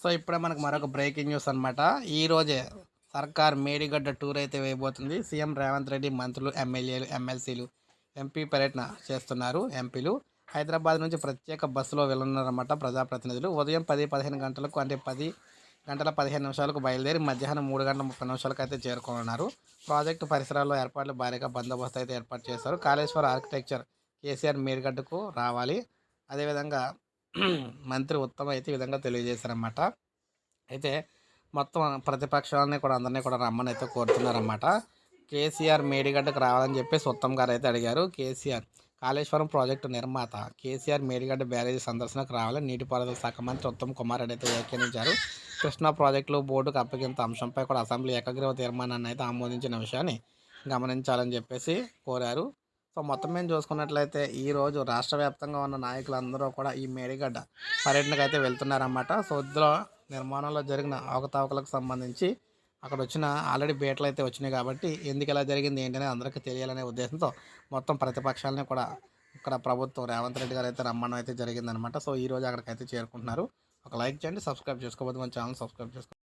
So ఇప్పుడే మనకు మరొక బ్రేకింగ్ న్యూస్ అనమాట ఈరోజే సర్కార్ మేడిగడ్డ టూర్ అయితే వేయబోతుంది. సీఎం రేవంత్ రెడ్డి మంత్రులు ఎమ్మెల్యేలు ఎమ్మెల్సీలు ఎంపీ పర్యటన చేస్తున్నారు ఎంపీలు హైదరాబాద్ నుంచి ప్రత్యేక బస్సులో వెళ్ళనున్నారన్నమాట ప్రజాప్రతినిధులు. ఉదయం పది పదిహేను గంటలకు అంటే పది గంటల పదిహేను నిమిషాలకు బయలుదేరి మధ్యాహ్నం మూడు గంటల ముప్పై నిమిషాలకు అయితే చేరుకోనున్నారు. ప్రాజెక్టు పరిసరాల్లో ఏర్పాట్లు భారీగా బందోబస్తు అయితే ఏర్పాటు చేశారు. కాళేశ్వర ఆర్కిటెక్చర్ కేసీఆర్ మేడిగడ్డకు రావాలి. అదేవిధంగా మంత్రి ఉత్తమ అయితే ఈ విధంగా తెలియజేశారన్నమాట. అయితే మొత్తం ప్రతిపక్షాలని కూడా అందరినీ కూడా రమ్మని అయితే కోరుతున్నారన్నమాట. కేసీఆర్ మేడిగడ్డకు రావాలని చెప్పేసి ఉత్తమ్ గారు అయితే అడిగారు. కేసీఆర్ కాళేశ్వరం ప్రాజెక్టు నిర్మాత కేసీఆర్ మేడిగడ్డ బ్యారేజీ సందర్శనకు రావాలని నీటిపారుదల శాఖ మంత్రి ఉత్తమ్ కుమార్ రెడ్డి అయితే వ్యాఖ్యానించారు. కృష్ణా ప్రాజెక్టులు బోర్డుకు అప్పగింత అంశంపై కూడా అసెంబ్లీ ఏకగ్రీవ తీర్మానాన్ని అయితే ఆమోదించిన విషయాన్ని గమనించాలని చెప్పేసి కోరారు. సో మొత్తం మేము చూసుకున్నట్లయితే ఈరోజు రాష్ట్ర వ్యాప్తంగా ఉన్న నాయకులందరూ కూడా ఈ మేడిగడ్డ పర్యటనకు అయితే వెళ్తున్నారన్నమాట. సో ఇందులో నిర్మాణంలో జరిగిన అవకతవకలకు సంబంధించి అక్కడ వచ్చిన ఆల్రెడీ బేటలు అయితే వచ్చినాయి కాబట్టి ఎందుకు ఇలా జరిగింది ఏంటనే అందరికీ తెలియాలనే ఉద్దేశంతో మొత్తం ప్రతిపక్షాలని కూడా ఇక్కడ ప్రభుత్వం రేవంత్ రెడ్డి గారు అయితే రమ్మడం అయితే జరిగిందనమాట సో ఈ రోజు అక్కడికి అయితే చేరుకుంటున్నారు. ఒక లైక్ చేయండి సబ్స్క్రైబ్ చేసుకోవద్దు మన ఛానల్ సబ్స్క్రైబ్ చేసుకోండి